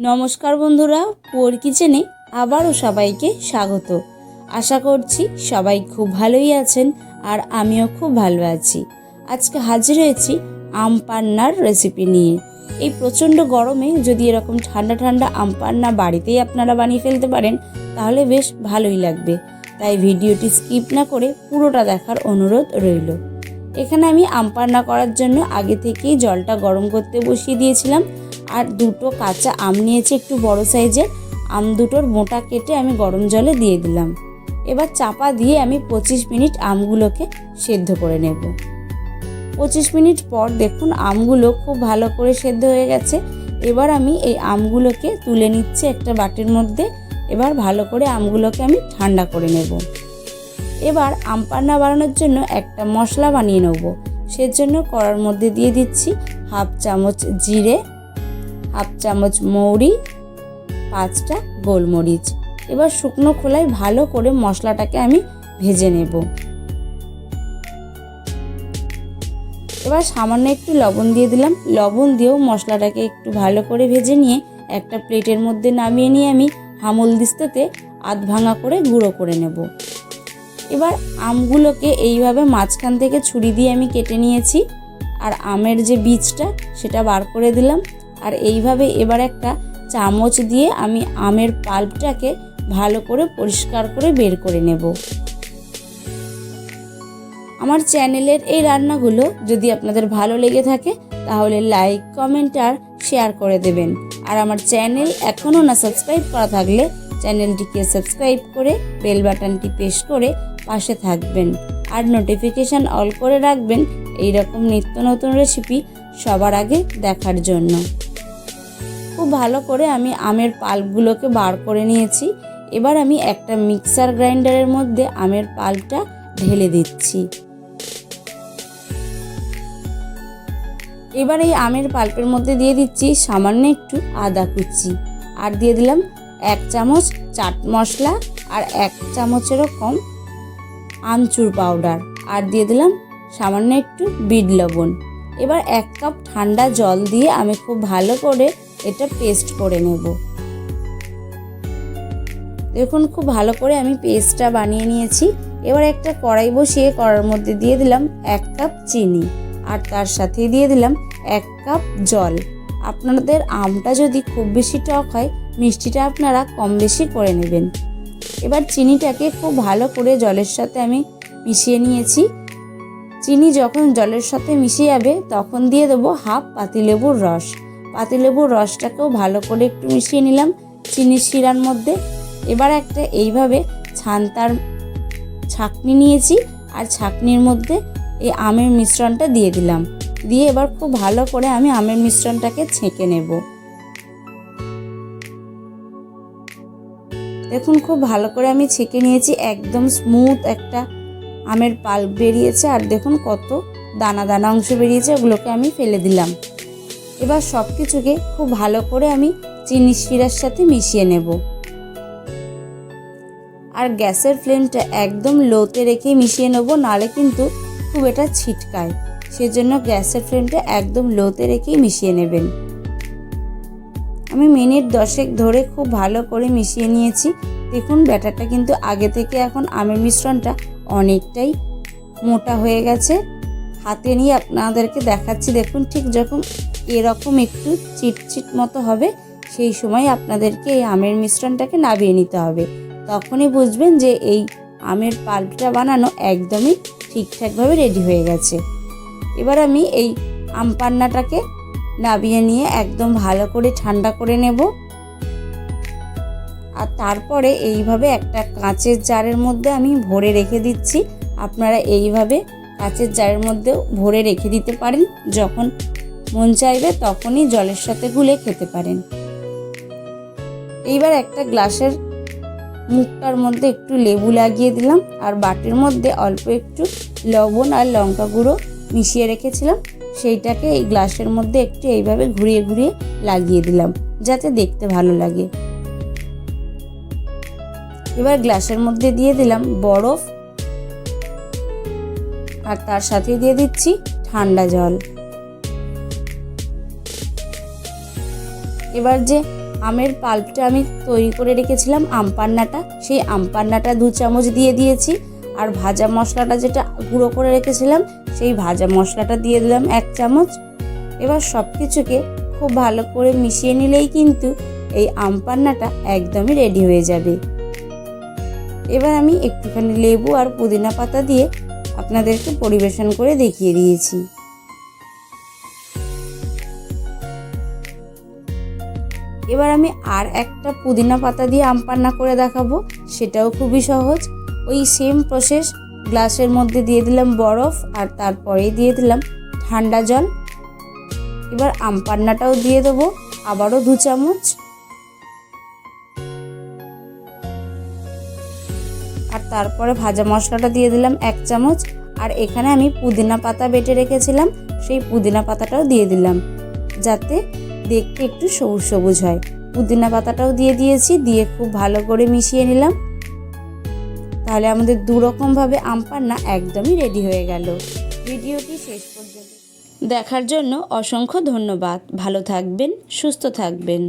নমস্কার বন্ধুরা, পোর কিচেনে আবারও সবাইকে স্বাগত। আশা করছি সবাই খুব ভালোই আছেন আর আমিও খুব ভালো আছি। আজকে হাজির হয়েছি আম পান্নার রেসিপি নিয়ে। এই প্রচণ্ড গরমে যদি এরকম ঠান্ডা ঠান্ডা আম পান্না বাড়িতেই আপনারা বানিয়ে ফেলতে পারেন, তাহলে বেশ ভালোই লাগবে। তাই ভিডিওটি স্কিপ না করে পুরোটা দেখার অনুরোধ রইল। এখানে আমি আম পান্না করার জন্য আগে থেকেই জলটা গরম করতে বসিয়ে দিয়েছিলাম। আর দুটো কাঁচা আম নিয়েছি একটু বড় সাইজের। আম দুটোর মোটা কেটে আমি গরম জলে দিয়ে দিলাম। এবার চাপা দিয়ে আমি পঁচিশ মিনিট আমগুলোকে সেদ্ধ করে নেব। পঁচিশ মিনিট পর দেখুন আমগুলো খুব ভালো করে সেদ্ধ হয়ে গেছে। এবার আমি এই আমগুলোকে তুলে নিচ্ছি একটা বাটির মধ্যে। এবার ভালো করে আমগুলোকে আমি ঠান্ডা করে নেব। এবার আম পান্না বানানোর জন্য একটা মশলা বানিয়ে নেব। সেজন্য কড়ার মধ্যে দিয়ে দিচ্ছি হাফ চামচ জিরে হাফ চামচ মৌরি, পাঁচটা গোলমরিচ। এবার শুকনো খোলায় ভালো করে মশলাটাকে আমি ভেজে নেব। এবার সামান্য একটু লবণ দিয়ে দিলাম। লবণ দিয়েও মশলাটাকে একটু ভালো করে ভেজে নিয়ে একটা প্লেটের মধ্যে নামিয়ে নিয়ে আমি হামল দিস্তাতে আধ ভাঙা করে গুঁড়ো করে নেব। এবার আমগুলোকে এইভাবে মাঝখান থেকে ছুরি দিয়ে আমি কেটে নিয়েছি। আর আমের যে বীজটা, সেটা বার করে দিলাম। আর এইভাবে এবার একটা চামচ দিয়ে আমি আমের পাল্পটাকে ভালো করে পরিষ্কার করে বের করে নেব। আমার চ্যানেলের এই রান্নাগুলো যদি আপনাদের ভালো লেগে থাকে, তাহলে লাইক, কমেন্ট আর শেয়ার করে দেবেন। আর আমার চ্যানেল এখনও না সাবস্ক্রাইব করা থাকলে চ্যানেলটিকে সাবস্ক্রাইব করে বেল বাটনটি প্রেস করে পাশে থাকবেন। আর নোটিফিকেশান অল করে রাখবেন এই রকম নিত্য নতুন রেসিপি সবার আগে দেখার জন্য। খুব ভালো করে আমি আমের পাল্পগুলোকে বার করে নিয়েছি। এবার আমি একটা মিক্সার গ্রাইন্ডারের মধ্যে আমের পাল্পটা ঢেলে দিচ্ছি। এবার এই আমের পাল্পের মধ্যে দিয়ে দিচ্ছি সামান্য একটু আদা কুচি। আর দিয়ে দিলাম এক চামচ চাট মশলা আর এক চামচেরও কম আমচুর পাউডার। আর দিয়ে দিলাম সামান্য একটু বিট লবণ। এবার এক কাপ ঠান্ডা জল দিয়ে আমি খুব ভালো করে এটা পেস্ট করে নেব। দেখুন, খুব ভালো করে আমি পেস্টটা বানিয়ে নিয়েছি। এবার একটা কড়াই বসিয়ে কড়ার মধ্যে দিয়ে দিলাম এক কাপ চিনি। আর তার সাথে দিয়ে দিলাম এক কাপ জল। আপনাদের আমটা যদি খুব বেশি টক হয়, মিষ্টিটা আপনারা কম বেশি করে নেবেন। এবার চিনিটাকে খুব ভালো করে জলের সাথে আমি মিশিয়ে নিয়েছি। চিনি যখন জলের সাথে মিশে যাবে, তখন দিয়ে দেবো হাফ পাতিলেবুর রস। পাতিলেবুর রসটাকেও ভালো করে একটু মিশিয়ে নিলাম চিনির শিরার মধ্যে। এবার একটা এইভাবে ছানতার ছাকনি নিয়েছি আর ছাকনির মধ্যে এই আমের মিশ্রণটা দিয়ে দিলাম। দিয়ে এবার খুব ভালো করে আমি আমের মিশ্রণটাকে ছেঁকে নেব। দেখুন খুব ভালো করে আমি ছেঁকে নিয়েছি, একদম স্মুথ একটা আমের পাল্প বেরিয়েছে। আর দেখুন কত দানা দানা অংশ বেরিয়েছে, ওগুলোকে আমি ফেলে দিলাম। এবার সব কিছুকে খুব ভালো করে আমি চিনি শিরার সাথে মিশিয়ে নেব। আর গ্যাসের ফ্লেমটা একদম লোতে রেখে মিশিয়ে নেব, নালে কিন্তু খুব এটা ছিটকায়। সেজন্য গ্যাসের ফ্লেমটা একদম লোতে রেখেই মিশিয়ে নেবেন। আমি মিনিট দশেক ধরে খুব ভালো করে মিশিয়ে নিয়েছি। দেখুন, ব্যাটারটা কিন্তু আগে থেকে এখন আমের মিশ্রণটা অনেকটাই মোটা হয়ে গেছে। হাতে নিয়ে আপনাদেরকে দেখাচ্ছি। দেখুন, ঠিক যখন এরকম একটু চিটচিট মতো হবে, সেই সময় আপনাদেরকে এই আমের মিশ্রণটাকে নাবিয়ে নিতে হবে। তখনই বুঝবেন যে এই আমের পাল্পটা বানানো একদমই ঠিকঠাকভাবে রেডি হয়ে গেছে। এবার আমি এই আম পান্নাটাকে নাবিয়ে নিয়ে একদম ভালো করে ঠান্ডা করে নেব। আর তারপরে এইভাবে একটা কাঁচের জারের মধ্যে আমি ভরে রেখে দিচ্ছি। আপনারা এইভাবে কাঁচের জারের মধ্যেও ভরে রেখে দিতে পারেন। যখন মন চাইবে তখনই জলের সাথে গুলে খেতে পারেন। এইবার একটা গ্লাসের মুখটার মধ্যে একটু লেবু লাগিয়ে দিলাম আর বাটির মধ্যে অল্প একটু লবণ আর লঙ্কা গুঁড়ো মিশিয়ে রেখেছিলাম। সেইটাকে এই গ্লাসের মধ্যে একটু এইভাবে ঘুরিয়ে ঘুরিয়ে লাগিয়ে দিলাম যাতে দেখতে ভালো লাগে। এবার গ্লাসের মধ্যে দিয়ে দিলাম বরফ আর তার সাথে দিয়ে দিচ্ছি ঠান্ডা জল। এবার যে আমের পাল্পটা আমি তৈরি করে রেখেছিলাম আম পান্নাটা, সেই আম পান্নাটা দু চামচ দিয়ে দিয়েছি। আর ভাজা মশলাটা যেটা গুঁড়ো করে রেখেছিলাম, সেই ভাজা মশলাটা দিয়ে দিলাম এক চামচ। এবার সব কিছুকে খুব ভালো করে মিশিয়ে নিলেই কিন্তু এই আম পান্নাটা একদমই রেডি হয়ে যাবে। এবার আমি একটুখানি লেবু আর পুদিনা পাতা দিয়ে আপনাদেরকে পরিবেশন করে দেখিয়ে দিয়েছি। এবার আমি আর একটা পুদিনা পাতা দিয়ে আম পান্না করে দেখাবো। সেটাও খুবই সহজ। ওই সেম প্রসেস গ্লাসের মধ্যে দিয়ে দিলাম বরফ আর তারপরে দিয়ে দিলাম ঠান্ডা জল। এবার আম পান্নাটাও দিয়ে দেবো, আবারও দু চামচ। আর তারপরে ভাজা মশলাটা দিয়ে দিলাম এক চামচ। আর এখানে আমি পুদিনা পাতা বেটে রেখেছিলাম, সেই পুদিনা পাতাটাও দিয়ে দিলাম, যাতে দেখতে একটু সবুজ সবুজ হয়। পুদিনা পাতাটাও দিয়ে দিয়েছি, দিয়ে খুব ভালো করে মিশিয়ে নিলাম। তাহলে আমাদের দুরকমভাবে আম পান্না একদমই রেডি হয়ে গেল। ভিডিওটি শেষ পর্যন্ত দেখার জন্য অসংখ্য ধন্যবাদ। ভালো থাকবেন, সুস্থ থাকবেন।